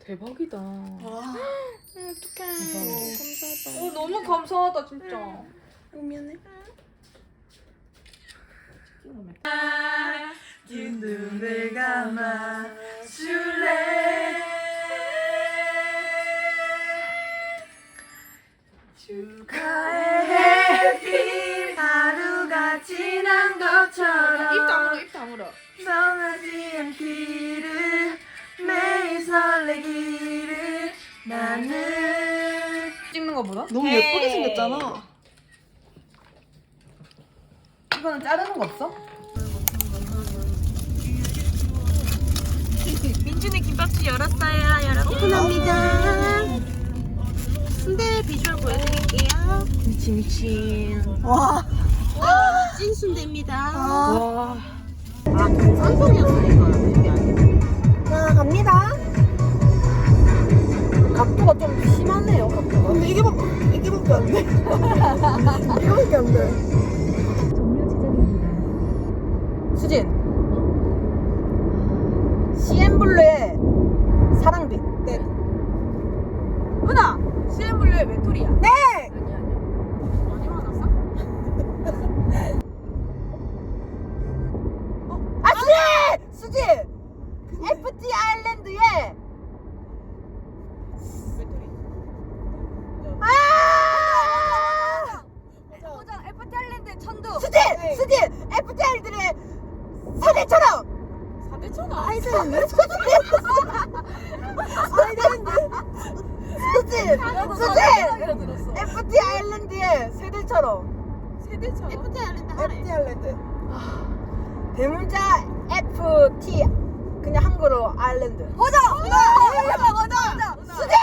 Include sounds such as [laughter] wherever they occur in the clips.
대박이다. 와. 어떡해. 어, 너무 감사하다, 진짜. 어, 미안해. 긴 눈을 감아 줄래 축하해 해피 하루가 지난 것처럼 입 다물어, 입 다물어. 나는 찍는 거보다? 너무 예쁘게 생겼잖아 이거는 자르는 거 없어? [laughs] 민준이 김밥집 열었어요, 여러분. 오픈합니다. 순대 비주얼 보여드릴게요. 미친 미친. 와 찐 순대입니다. 아. 아 산성이었으니까 이게 이게 막 이게밖에 안 돼 이거밖에 안 돼 수진. CN블루의 사랑빛. 네. 은하! CN블루의 외톨이야. 네! 아니, 아니야. 많이 많았어? 아 수지! 수지! FT 아일랜드에 외톨이. 아! 호정 FT 아일랜드 천도. 수지! 수지! FT 아일랜드의 사대처럼 4대천 원. 아이들인데? 아이들인데? 수지! 수지! FT 아일랜드의 세대처럼 세대천 원. FT 아일랜드 FT 아일랜드 대문자 FT 그냥 한글로 아일랜드. 호정! 호정! 호정! 수지!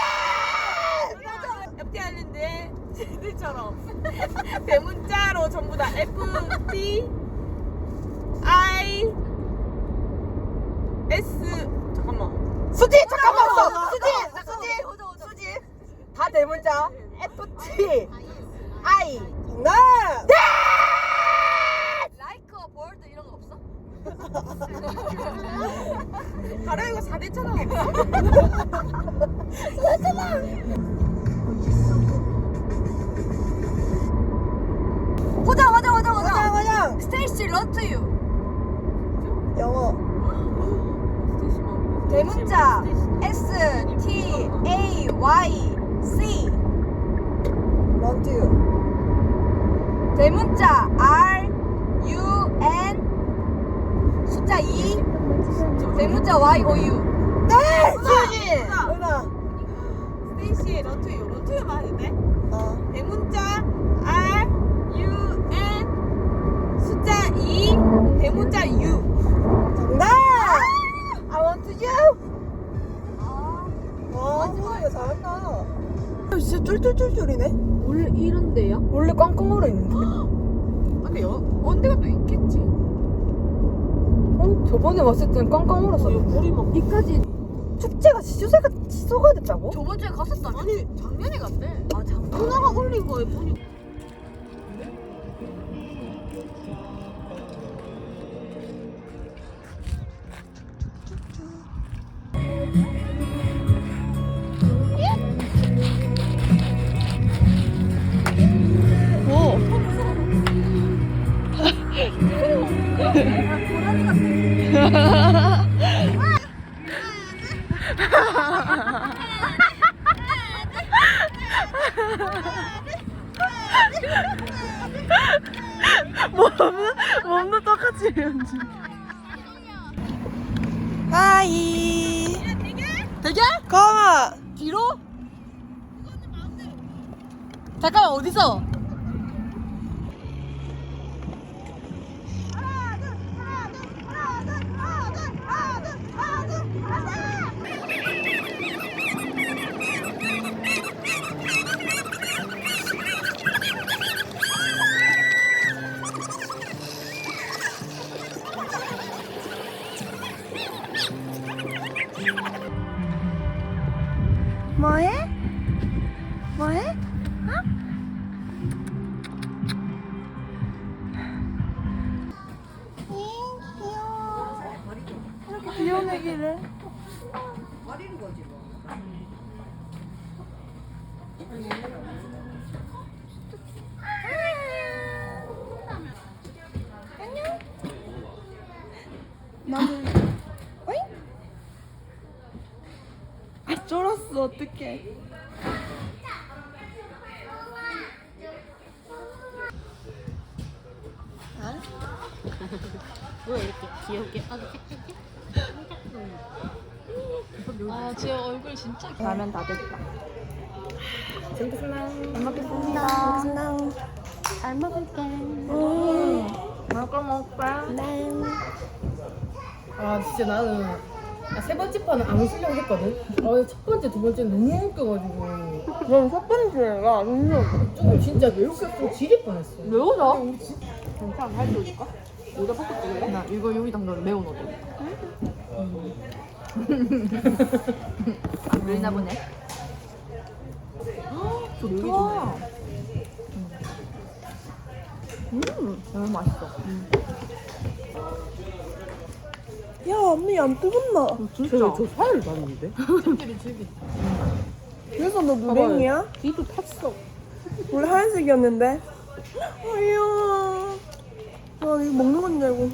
FT 아일랜드의 세대처럼. 대문자로 전부 다 FT I S. 잠깐만. 수지 잠깐만 어, 수지 수지 수지 다 대문자 FT I 정답 네 라이크 볼드 이런 거 없어? [laughs] 바로 이거 4대 천 원. 호정 호정 호정 화장 화장 스테이시 런투유 영어. 대문자 S T A Y C. 런투 대문자 R U N 숫자 2 대문자 Y O U 네 수지 은하 스테이시의 런투유. 해도 돼? 어. 대문자 R U N. 숫자 2 대문자 U 정답! I want you. 와 소리가 잘한다. 진짜 쫄쫄쫄쫄이네? 원래 이런데요? 원래 꽝꽝 얼어 있는데 [gasps] 여, 언제가 또 있겠지 어? 저번에 왔을 때는 꽝꽝 얼었어. 물이 막 이까지 축제가 지수세가 지소가 됐다고? 저번 주에 갔었다며 아니 작년에 갔대. 아 작년 누나가 올린 거에 보니 [laughs] [laughs] 몸도 똑같이 이런지 하이 대결? 가마 뒤로? 잠깐만 어디서? 나도 어잉? 아 쫄았어. 어떡해. 왜 이렇게 귀엽게? 아주 아 지금 얼굴 진짜 라면 다 됐다 잘 먹겠습니다. 잘 먹겠습니다 잘 먹을게. 음 먹을 먹을까? 네. 아 진짜 나는 아, 세 번째 판은 안 웃으려고 했거든. 아, 첫 번째, 두 번째 너무 웃겨가지고 난첫 번째가 안 조금 진짜 외국에서 지릴 뻔했어. 매워서? 괜찮아 할수 있을까? 여기다 볶아 찍을래? 나 이거 여기 담근 매운 어때? 안 밀나 보네. 좋다. 음. 너무 맛있어. 야 언니 안 뜨겁나? 진짜. 저 살을 봤는데? 그래서 너 누랭이야? 뒤도 탔어. 원래 하얀색이었는데? 아이야. 아 이거 먹는 건줄 알고 육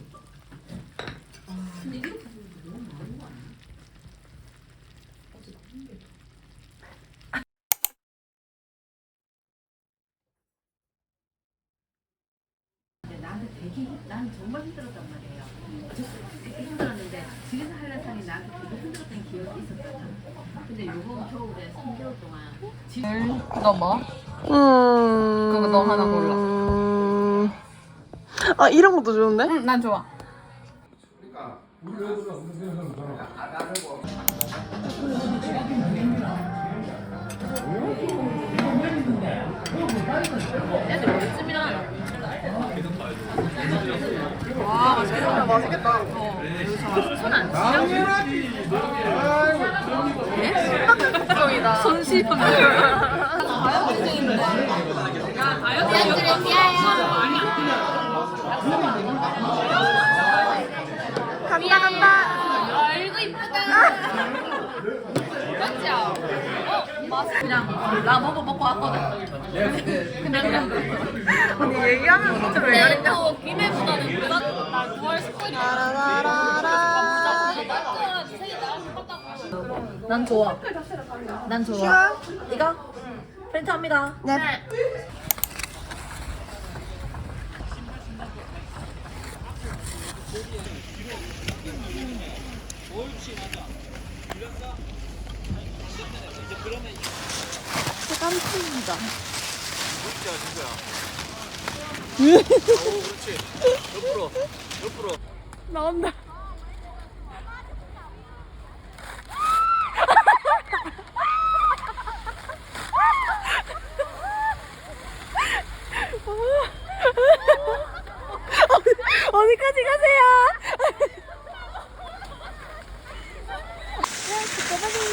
나한테 되게 난 정말 힘들었단 말이에요. 되게 힘들었는데 집에서 한라산이 나한테 되게 힘들었던 기억이 있었잖아. 근데 요번 겨울에 3개월 동안 너 뭐? 음. 그거 너 하나 골라. 아 이런 것도 좋은데? 응, 난 좋아. 와 맛있겠다. 맛있겠다. 어. 손안 걱정이다. 손 시험. 다이어트 중인데. 간다 간다. 아이고 이쁘다. 맞죠? 어 맛있. 그냥 나 먹어 먹고 왔거든. 근데 그냥 언니 얘기하면 진짜 왜또 김해보다는 그나 나 9월 10일이. 난 좋아. 난 좋아. 이거? 프린트합니다. 네. 깜짝이다. 그렇지. 옆으로, 옆으로. 나온다. 어디까지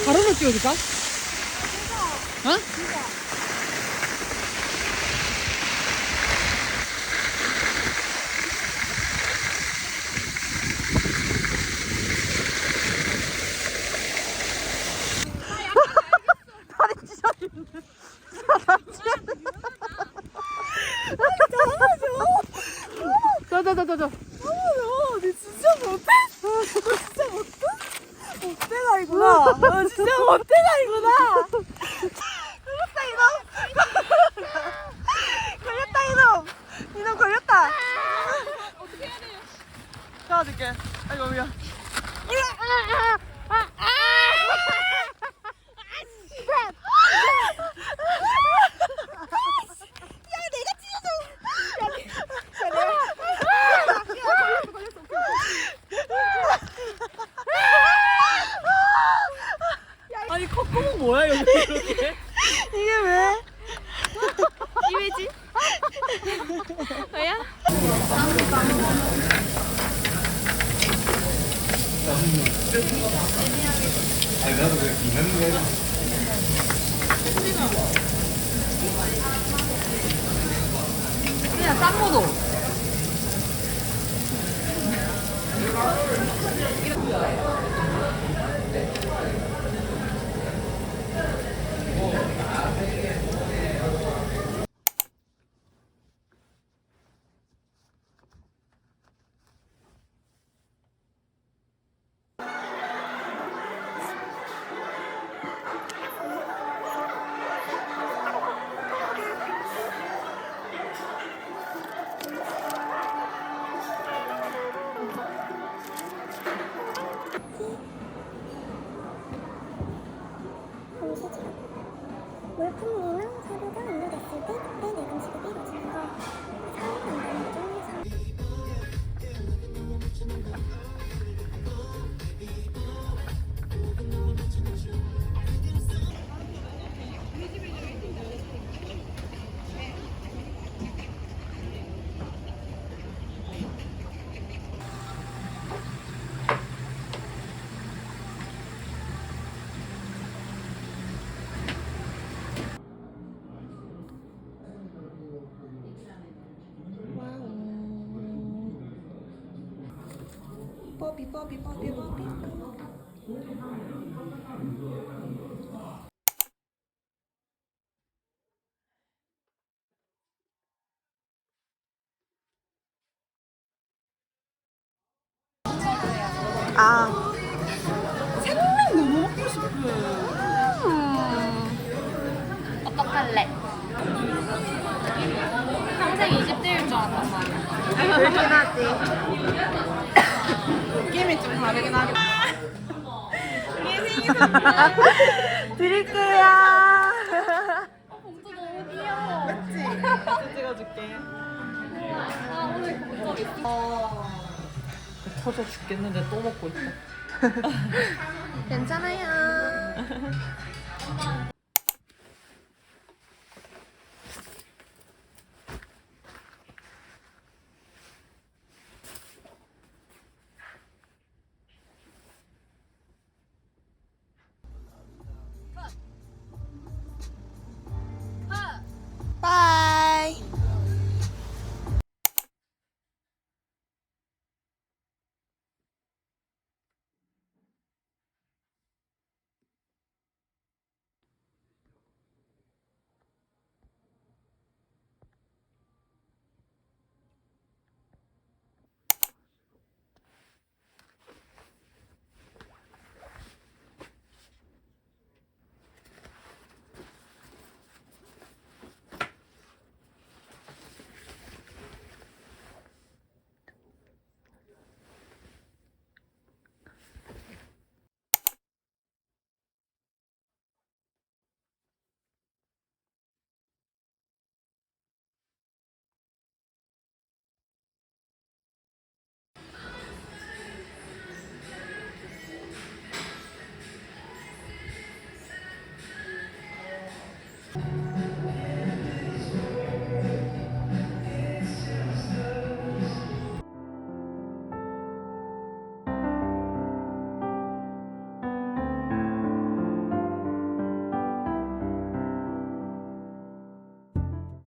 바로 찍어줄까? 어? 다리 찢어지는데. 다리 찢어지는데. 자, 자, 자, 자, 자. 어, 니 진짜 못해? 너 진짜 못해? 못해가이구나. 너 진짜 못해가이구나. 걸렸다, 이놈. 걸렸다, 이놈. 이놈 걸렸다. 어떻게 해야 돼요? 잡 아이고, 미안. 아니 콧구멍 뭐야 여기 이렇게? 이게 왜? 이왜지? 왜야? 그냥 쌈모도 뽀비 뽀비 뽀비 뽀비 아. 생맥 너무 먹고 싶어. 어떡할래? 평생 20대일 줄 알았단 말이야. 그렇긴 하지 느낌이 좀 다르긴 하겠다 [laughs] 드릴게요 봉투 너무 귀여워. 맞지? [laughs] 찍어줄게 아, 오늘 공점 있어. 터져 죽겠는데 또 먹고 있어. [laughs] 괜찮아요